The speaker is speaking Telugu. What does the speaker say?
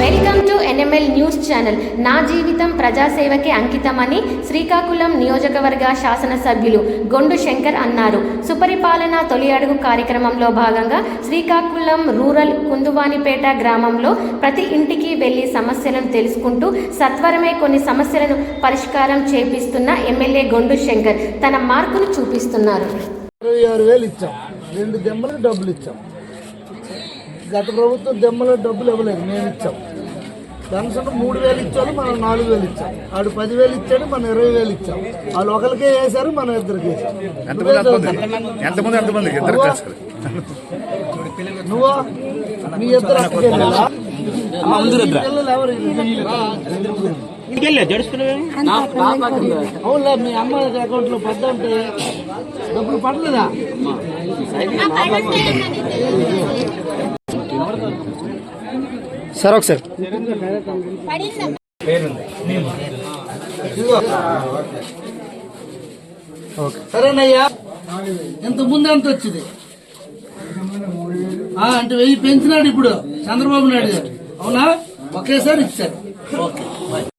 Welcome to NML news channel. నా జీవితం ప్రజాసేవకి అంకితమని శ్రీకాకుళం నియోజకవర్గ శాసనసభ్యులు గొండు శంకర్ అన్నారు. సుపరిపాలన తొలి అడుగు కార్యక్రమంలో భాగంగా శ్రీకాకుళం రూరల్ కుందువానిపేట గ్రామంలో ప్రతి ఇంటికి వెళ్ళి సమస్యలను తెలుసుకుంటూ సత్వరమే కొన్ని సమస్యలను పరిష్కారం చేపిస్తున్న ఎమ్మెల్యే గొండు శంకర్ తన మార్కును చూపిస్తున్నారు. ఇరవై ఆరు వేలు ఇచ్చాం. రెండు డబ్బులు ఇచ్చాం. గత ప్రభుత్వం దెమ్మలో డబ్బులు ఇవ్వలేదు. మేము ఇచ్చాం. పెన్షన్ మూడు వేలు ఇచ్చాడు మనం నాలుగు వేలు ఇచ్చాం. ఆడు పదివేలు ఇచ్చాడు మనం ఇరవై వేలు ఇచ్చాం. వాళ్ళు ఒకరికే వేశారు మనం ఇద్దరికి నువ్వే మీ ఇద్దరు పిల్లలు ఎవరు? అవునులే మీ అమ్మ అకౌంట్లో పడ్డ ఉంటే డబ్బులు పడలేదా? సార్ ఒకసారి. ఇదిగో. సరేనయ్యా. ఇంత ముందు ఎంత వచ్చింది? అంటే వెయ్యి పెంచినాడు ఇప్పుడు చంద్రబాబు నాయుడు గారు. అవునా? ఒకేసారి ఇచ్చారు. ఓకే